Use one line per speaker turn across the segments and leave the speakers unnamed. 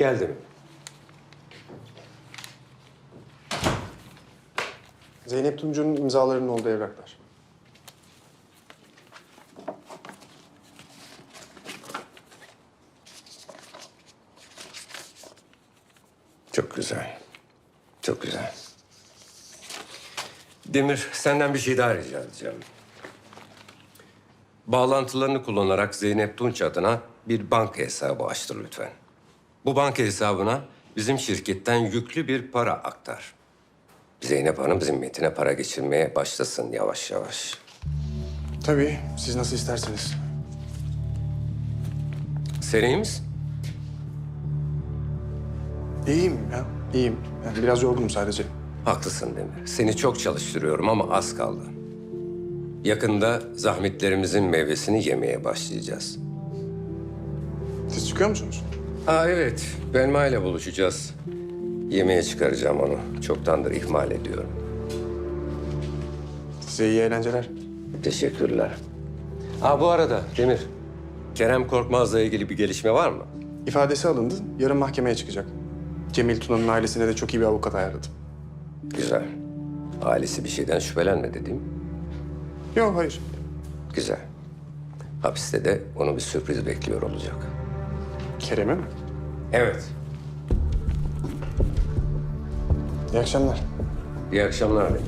Geldim.
Zeynep Tuncu'nun imzalarının olduğu evraklar.
Çok güzel. Çok güzel. Demir, senden bir şey daha rica edeceğim. Bağlantılarını kullanarak Zeynep Tunç adına bir banka hesabı açtır lütfen. Bu banka hesabına bizim şirketten yüklü bir para aktar. Zeynep Hanım zimmetine para geçirmeye başlasın yavaş yavaş.
Tabii, siz nasıl isterseniz.
Sen iyi misin?
İyiyim ya, iyiyim. Yani biraz yorgunum sadece.
Haklısın Demir. Seni çok çalıştırıyorum ama az kaldı. Yakında zahmetlerimizin meyvesini yemeye başlayacağız.
Siz çıkıyor musunuz?
Aa evet, Belma ile buluşacağız. Yemeğe çıkaracağım onu. Çoktandır ihmal ediyorum.
Size iyi eğlenceler.
Teşekkürler. Aa bu arada Demir, Kerem Korkmaz'la ilgili bir gelişme var mı?
İfadesi alındı, yarın mahkemeye çıkacak. Cemil Tuna'nın ailesine de çok iyi bir avukat ayarladım.
Güzel. Ailesi bir şeyden şüphelenmedi değil mi?
Yok, hayır.
Güzel. Hapiste de onu bir sürpriz bekliyor olacak.
Kerem'e mi?
Evet.
İyi akşamlar.
İyi akşamlar Demir.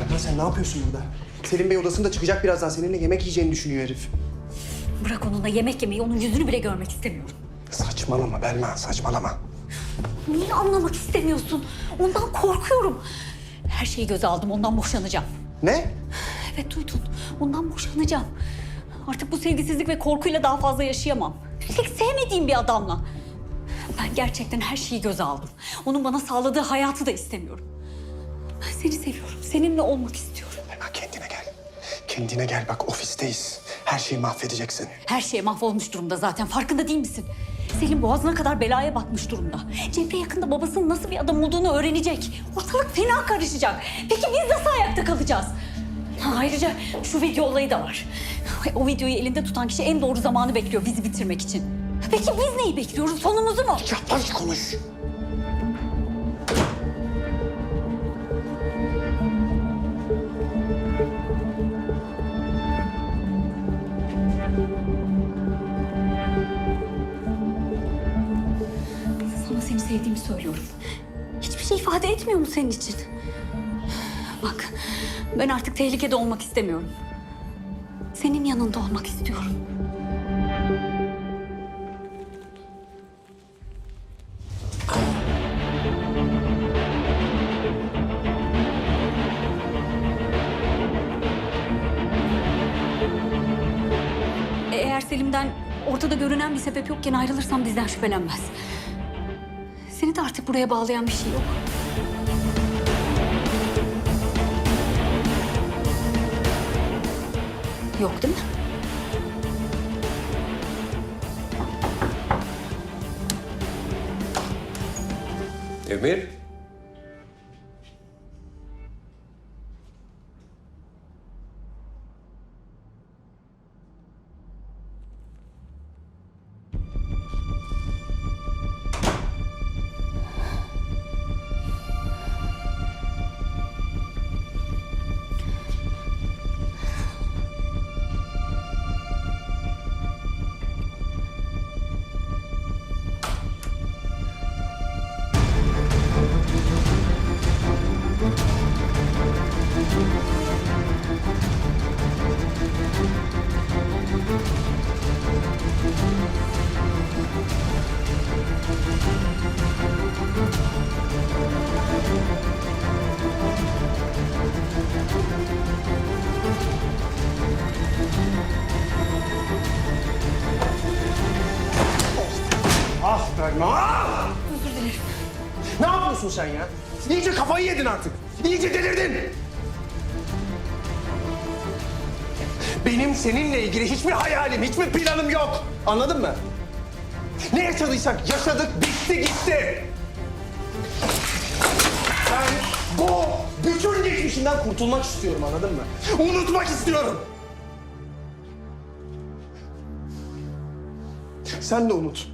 Erkan sen ne yapıyorsun burada? Selim Bey odasında çıkacak birazdan seninle yemek yiyeceğini düşünüyor herif.
Bırak onunla yemek yemeyi, onun yüzünü bile görmek istemiyorum.
Saçmalama Belma, saçmalama.
Niye anlamak istemiyorsun? Ondan korkuyorum. Her şeyi göze aldım, ondan boşanacağım.
Ne?
Evet duydun, ondan boşanacağım. Artık bu sevgisizlik ve korkuyla daha fazla yaşayamam. Üstelik sevmediğim bir adamla. Ben gerçekten her şeyi göze aldım. Onun bana sağladığı hayatı da istemiyorum. Ben seni seviyorum, seninle olmak istiyorum.
Belma kendine gel. Kendine gel bak ofisteyiz. Her şeyi mahvedeceksin.
Her şey mahvolmuş durumda zaten. Farkında değil misin? Selim boğazına kadar belaya batmış durumda. Cemre yakında babasının nasıl bir adam olduğunu öğrenecek. Ortalık fena karışacak. Peki biz nasıl ayakta kalacağız? Ha, ayrıca şu video olayı da var. O videoyu elinde tutan kişi en doğru zamanı bekliyor bizi bitirmek için. Peki biz neyi bekliyoruz? Sonumuzu mu?
Yavaş konuş.
Söylüyorum. Hiçbir şey ifade etmiyor mu senin için? Bak, ben artık tehlikede olmak istemiyorum. Senin yanında olmak istiyorum. Eğer Selim'den ortada görünen bir sebep yokken ayrılırsam bizden şüphelenmez. Seni de artık buraya bağlayan bir şey yok. Yok değil mi?
Demir.
Ne yapıyorsun sen ya? İyice kafayı yedin artık. İyice delirdin. Benim seninle ilgili hiçbir hayalim, hiçbir planım yok. Anladın mı?
Ne yaşadıysak yaşadık, bitti gitti. Ben bu bütün geçmişinden kurtulmak istiyorum anladın mı? Unutmak istiyorum. Sen de unut.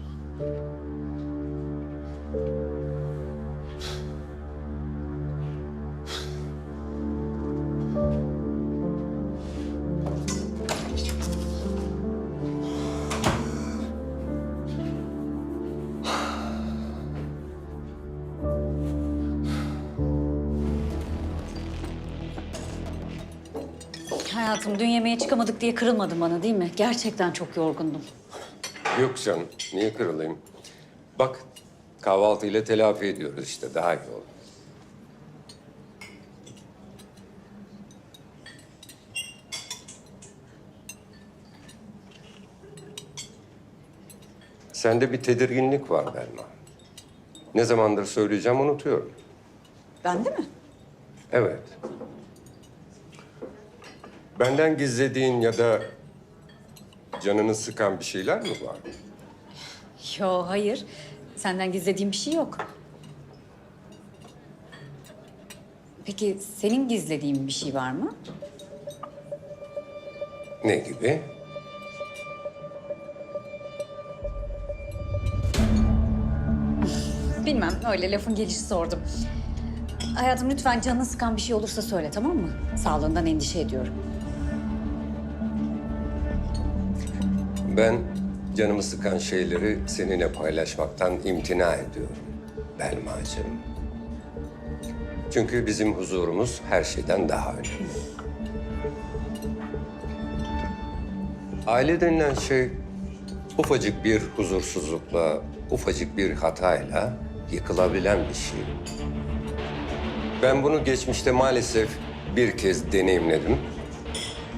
Hayatım dün yemeğe çıkamadık diye kırılmadın bana değil mi? Gerçekten çok yorgundum.
Yok canım, niye kırılayım? Bak, kahvaltıyla telafi ediyoruz işte, daha iyi olur. Sende bir tedirginlik var Belma. Ne zamandır söyleyeceğim unutuyorum.
Bende mi?
Evet. Benden gizlediğin ya da canını sıkan bir şeyler mi var?
Yo hayır. Senden gizlediğim bir şey yok. Peki senin gizlediğin bir şey var mı?
Ne gibi?
Bilmem öyle lafın gelişi sordum. Hayatım lütfen canını sıkan bir şey olursa söyle tamam mı? Sağlığından endişe ediyorum.
Ben canımı sıkan şeyleri seninle paylaşmaktan imtina ediyorum Belmacığım. Çünkü bizim huzurumuz her şeyden daha önemli. Aile denilen şey ufacık bir huzursuzlukla, ufacık bir hatayla yıkılabilen bir şey. Ben bunu geçmişte maalesef bir kez deneyimledim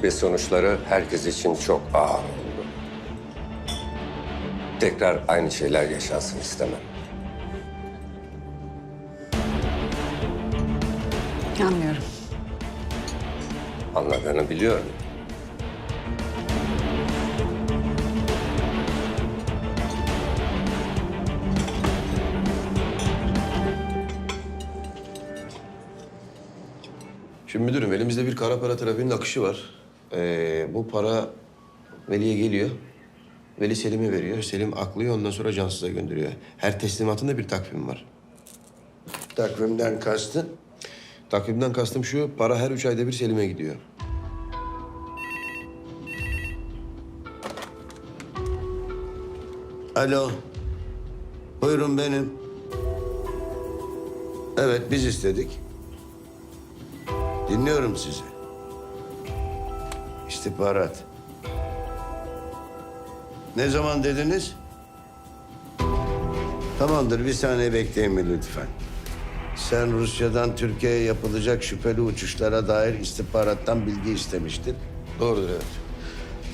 ve sonuçları herkes için çok ağır oldu. Tekrar aynı şeyler yaşansın istemem.
Anlıyorum.
Anladığını biliyorum.
Şimdi müdürüm elimizde bir kara para trafiğinin akışı var. Ee, bu para Veli'ye geliyor. Veli Selim'e veriyor. Selim aklıyor ondan sonra cansıza gönderiyor. Her teslimatında bir takvim var.
Takvimden kastın?
Takvimden kastım şu, para her üç ayda bir Selim'e gidiyor.
Alo. Buyurun benim. Evet biz istedik. Dinliyorum sizi. İstihbarat. Ne zaman dediniz? Tamamdır bir saniye bekleyin mi lütfen. Sen Rusya'dan Türkiye'ye yapılacak şüpheli uçuşlara dair istihbarattan bilgi istemiştin.
Doğrudur evet.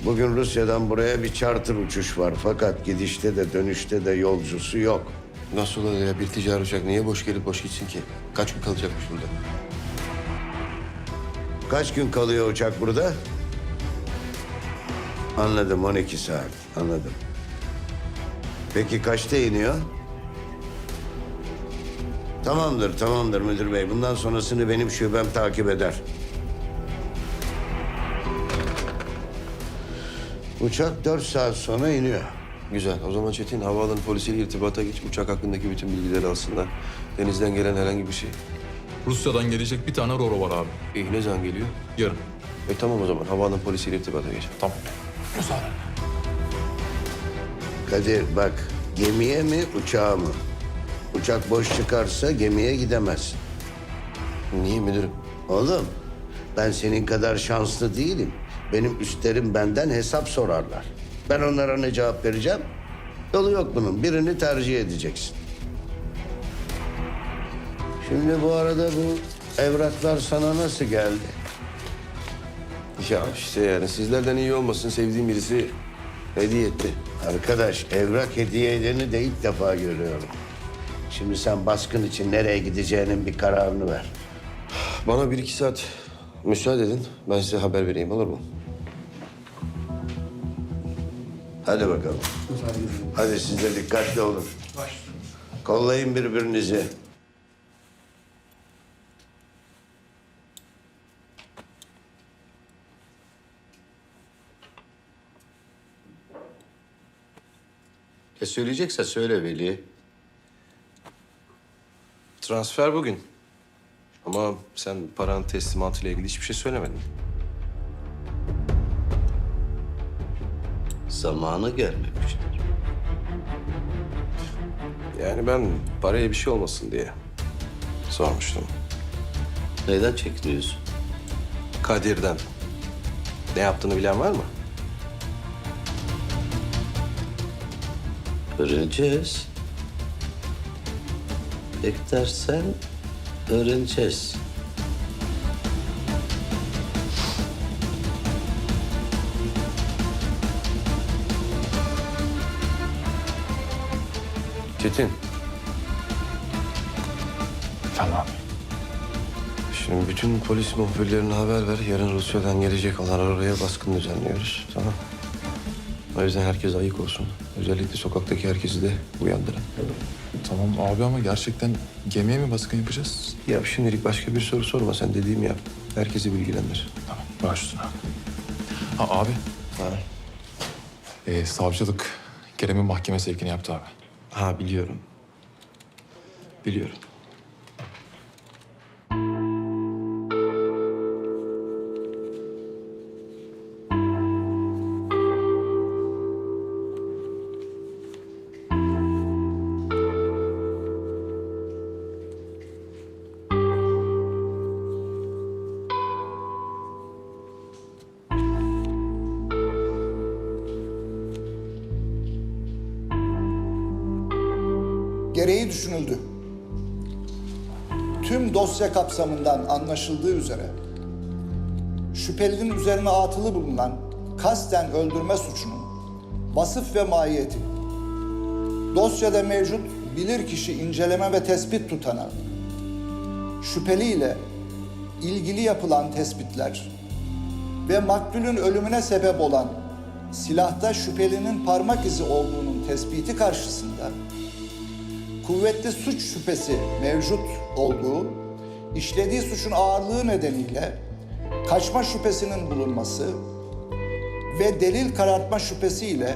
Bugün Rusya'dan buraya bir charter uçuş var. Fakat gidişte de dönüşte de yolcusu yok.
Nasıl olur ya bir ticari uçak niye boş gelip boş gitsin ki? Kaç gün kalacakmış burada?
Kaç gün kalıyor uçak burada? Anladım 12 saat. Anladım. Peki kaçta iniyor? Tamamdır, tamamdır müdür bey. Bundan sonrasını benim şubem takip eder. Uçak dört saat sonra iniyor.
Güzel. O zaman Çetin havaalanı polisiyle irtibata geç. Uçak hakkındaki bütün bilgileri alsınlar. Denizden gelen herhangi bir şey.
Rusya'dan gelecek bir tane Roro var abi.
İyi ne zaman geliyor?
Yarın.
E tamam o zaman havaalanı polisiyle irtibata geç.
Tamam.
Kadir bak, gemiye mi, uçağa mı? Uçak boş çıkarsa gemiye gidemezsin.
Niye müdürüm?
Oğlum, ben senin kadar şanslı değilim. Benim üstlerim benden hesap sorarlar. Ben onlara ne cevap vereceğim? Yolu yok bunun. Birini tercih edeceksin. Şimdi bu arada bu evraklar sana nasıl geldi?
Ya işte yani sizlerden iyi olmasın sevdiğim birisi hediye etti.
Arkadaş, evrak hediyelerini de ilk defa görüyorum. Şimdi sen baskın için nereye gideceğinin bir kararını ver.
Bana bir iki saat müsaade edin. Ben size haber vereyim olur mu?
Hadi bakalım. Hadi siz de dikkatli olun. Kollayın birbirinizi.
E söyleyecekse söyle Veli.
Transfer bugün. Ama sen paranın teslimatıyla ilgili hiçbir şey söylemedin.
Zamanı gelmemiştir.
Yani ben paraya bir şey olmasın diye sormuştum.
Neyden çekiniyorsun?
Kadir'den. Ne yaptığını bilen var mı?
Öğreneceğiz. Beklersen öğreneceğiz.
Çetin.
Tamam.
Şimdi bütün polis muhbirlerine haber ver. Yarın Rusya'dan gelecek olan oraya baskın düzenliyoruz. Tamam. O yüzden herkes ayık olsun. Özellikle sokaktaki herkesi de uyandırın.
Tamam abi ama gerçekten gemiye mi baskın yapacağız?
Ya şimdilik başka bir soru sorma. Sen dediğimi yap. Herkesi bilgilendir.
Tamam. Baş üstüne. Ha abi.
Ha.
Ee, savcılık Kerem'in mahkeme sevkini yaptı abi.
Ha biliyorum. Biliyorum.
Gereği düşünüldü. Tüm dosya kapsamından anlaşıldığı üzere şüphelinin üzerine atılı bulunan kasten öldürme suçunun vasıf ve mahiyeti dosyada mevcut bilirkişi inceleme ve tespit tutanağı şüpheli ile ilgili yapılan tespitler ve maktulün ölümüne sebep olan silahta şüphelinin parmak izi olduğunun tespiti karşısında kuvvetli suç şüphesi mevcut olduğu, işlediği suçun ağırlığı nedeniyle kaçma şüphesinin bulunması ve delil karartma şüphesiyle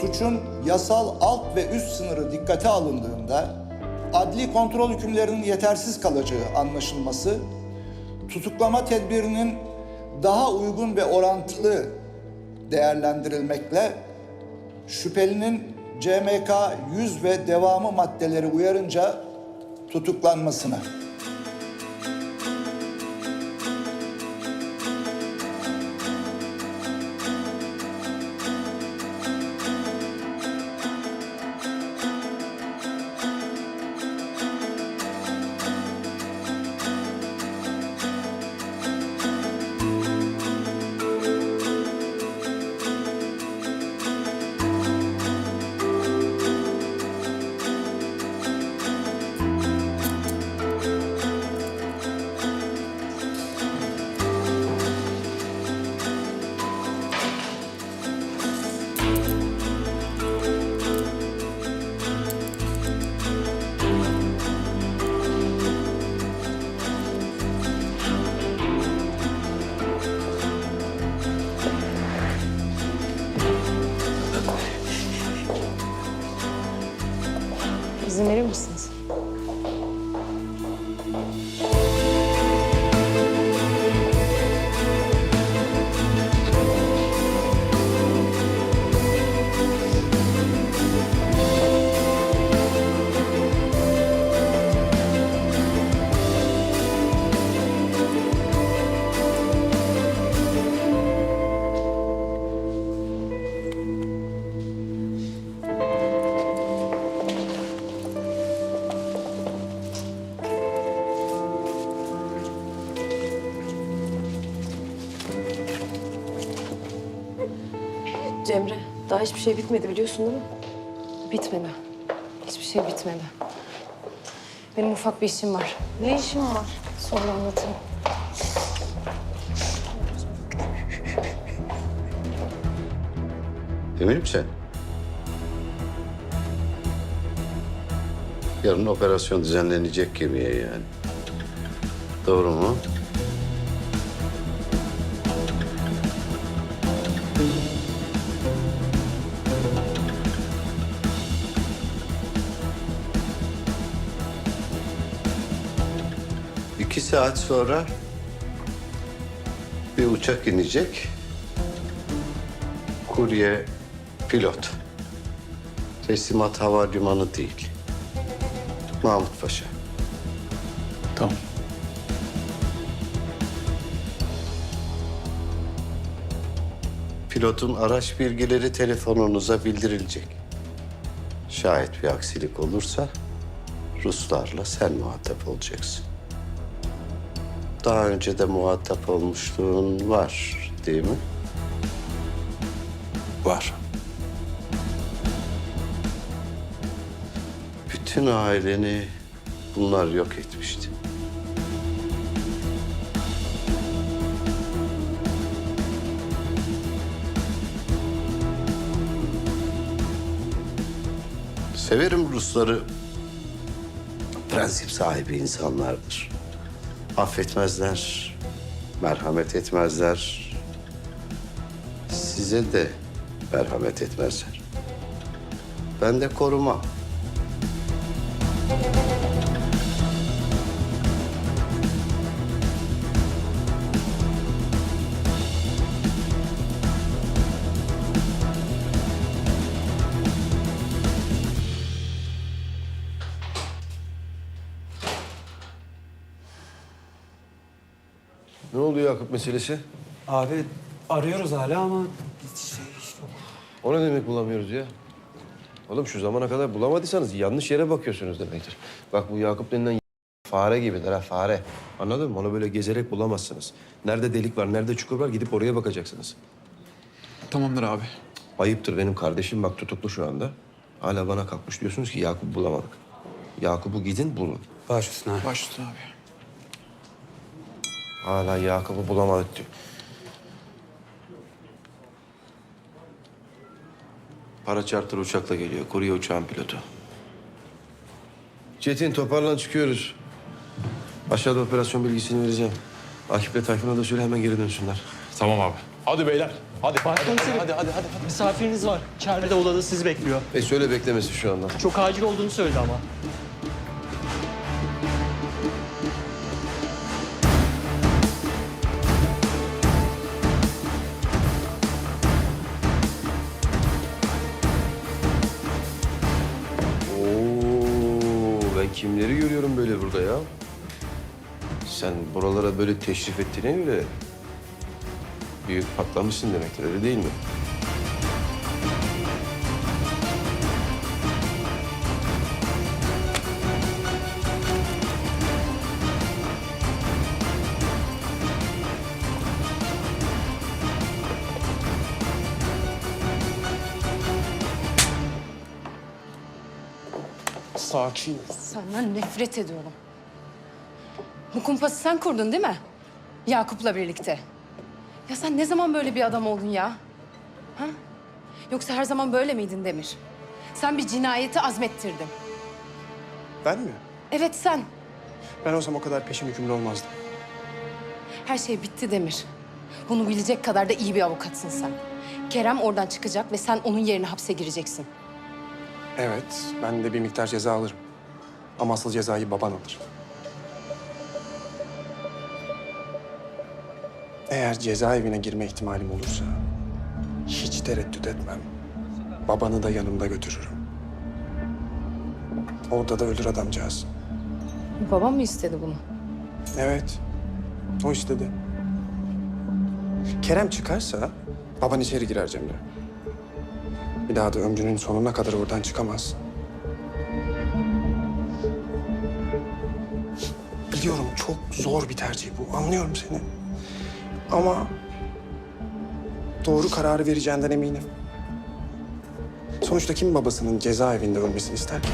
suçun yasal alt ve üst sınırı dikkate alındığında adli kontrol hükümlerinin yetersiz kalacağı anlaşılması, tutuklama tedbirinin daha uygun ve orantılı değerlendirilmekle şüphelinin CMK 100 ve devamı maddeleri uyarınca tutuklanmasına.
Cemre, daha hiçbir şey bitmedi biliyorsun değil mi? Bitmedi. Hiçbir şey bitmedi. Benim ufak bir işim var. Ne işin var? Sonra anlatırım.
Emin misin? Yarın operasyon düzenlenecek gemiye yani. Doğru mu? Saat sonra bir uçak inecek. Kurye pilot. Teslimat havalimanı değil. Mahmut Paşa.
Tamam.
Pilotun araç bilgileri telefonunuza bildirilecek. Şayet bir aksilik olursa Ruslarla sen muhatap olacaksın. Daha önce de muhatap olmuşluğun var değil mi?
Var.
Bütün aileni bunlar yok etmişti. Severim Rusları. Prensip sahibi insanlardır. Affetmezler, merhamet etmezler. Size de merhamet etmezler. Ben de korumam.
Yakup meselesi?
Abi arıyoruz hala ama şey yok.
O ne demek bulamıyoruz ya? Oğlum şu zamana kadar bulamadıysanız yanlış yere bakıyorsunuz demektir. Bak bu Yakup denilen fare gibidir ha fare. Anladın mı? Onu böyle gezerek bulamazsınız. Nerede delik var, nerede çukur var gidip oraya bakacaksınız.
Tamamdır abi.
Ayıptır benim kardeşim bak tutuklu şu anda. Hala bana kalkmış diyorsunuz ki Yakup'u bulamadık. Yakup'u gidin bulun.
Baş üstüne abi.
Baş üstüne abi.
Hala Yakup'u bulamadık diyor. Para charter uçakla geliyor. Kurye uçağın pilotu. Çetin toparlan çıkıyoruz. Aşağıda operasyon bilgisini vereceğim. Akif'le Tayfun'a da söyle hemen geri dönsünler.
Tamam abi. Hadi beyler. Hadi. Hadi, hadi, hadi, hadi, hadi.
Misafiriniz var. İçeride odada sizi bekliyor.
E söyle beklemesin şu anda.
Çok acil olduğunu söyledi ama.
Sen buralara böyle teşrif ettiğine göre büyük patlamışsın demektir öyle değil mi?
Sakin.
Senden nefret ediyorum. Bu kumpası sen kurdun değil mi? Yakup'la birlikte. Ya sen ne zaman böyle bir adam oldun ya? Ha? Yoksa her zaman böyle miydin Demir? Sen bir cinayeti azmettirdin.
Ben mi?
Evet sen.
Ben olsam o kadar peşin hükümlü olmazdım.
Her şey bitti Demir. Bunu bilecek kadar da iyi bir avukatsın sen. Kerem oradan çıkacak ve sen onun yerine hapse gireceksin.
Evet, ben de bir miktar ceza alırım. Ama asıl cezayı baban alır. Eğer cezaevine girme ihtimalim olursa hiç tereddüt etmem. Babanı da yanımda götürürüm. Orada da ölür adamcağız.
Babam mı istedi bunu?
Evet, o istedi. Kerem çıkarsa baban içeri girer Cemre. Bir daha da ömrünün sonuna kadar oradan çıkamaz. Biliyorum çok zor bir tercih bu. Anlıyorum seni. Ama doğru kararı vereceğinden eminim. Sonuçta kim babasının cezaevinde ölmesini ister ki?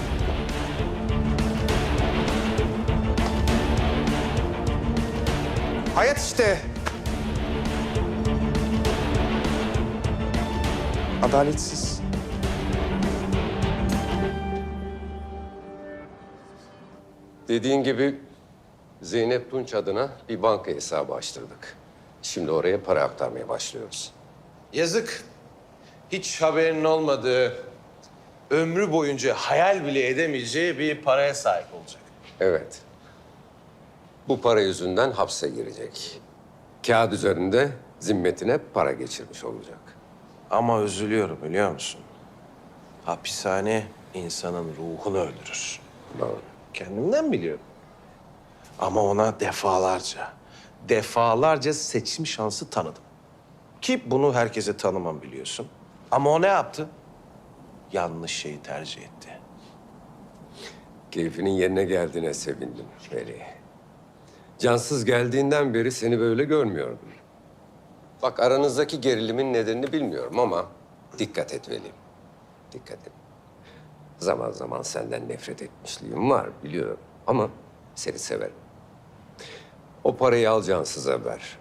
Hayat işte. Adaletsiz.
Dediğin gibi Zeynep Tunç adına bir banka hesabı açtırdık. Şimdi oraya para aktarmaya başlıyoruz.
Yazık. Hiç haberinin olmadığı, ömrü boyunca hayal bile edemeyeceği bir paraya sahip olacak.
Evet. Bu para yüzünden hapse girecek. Kağıt üzerinde zimmetine para geçirmiş olacak.
Ama üzülüyorum biliyor musun? Hapishane insanın ruhunu öldürür.
Doğru.
Kendimden biliyorum. Ama ona defalarca, defalarca seçim şansı tanıdım. Ki bunu herkese tanımam biliyorsun. Ama o ne yaptı? Yanlış şeyi tercih etti.
Keyfinin yerine geldiğine sevindim Veli. Cansız geldiğinden beri seni böyle görmüyordum. Bak aranızdaki gerilimin nedenini bilmiyorum ama dikkat et Veli. Dikkat et. Zaman zaman senden nefret etmişliğim var biliyorum ama seni severim. O parayı al Cansız'a ver.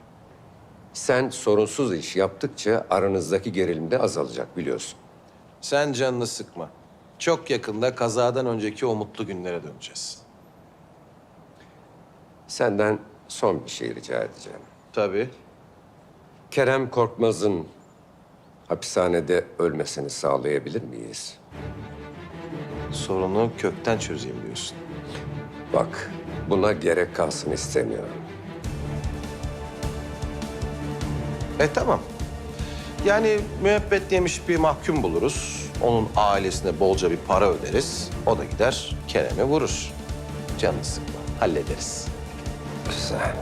Sen sorunsuz iş yaptıkça aranızdaki gerilim de azalacak biliyorsun.
Sen canını sıkma. Çok yakında kazadan önceki o mutlu günlere döneceğiz.
Senden son bir şey rica edeceğim.
Tabii.
Kerem Korkmaz'ın hapishanede ölmesini sağlayabilir miyiz?
Sorunu kökten çözeyim diyorsun.
Bak, buna gerek kalsın istemiyorum.
E tamam. Yani müebbet yemiş bir mahkum buluruz. Onun ailesine bolca bir para öderiz. O da gider Kerem'i vurur. Canını sıkma. Hallederiz.
Güzel.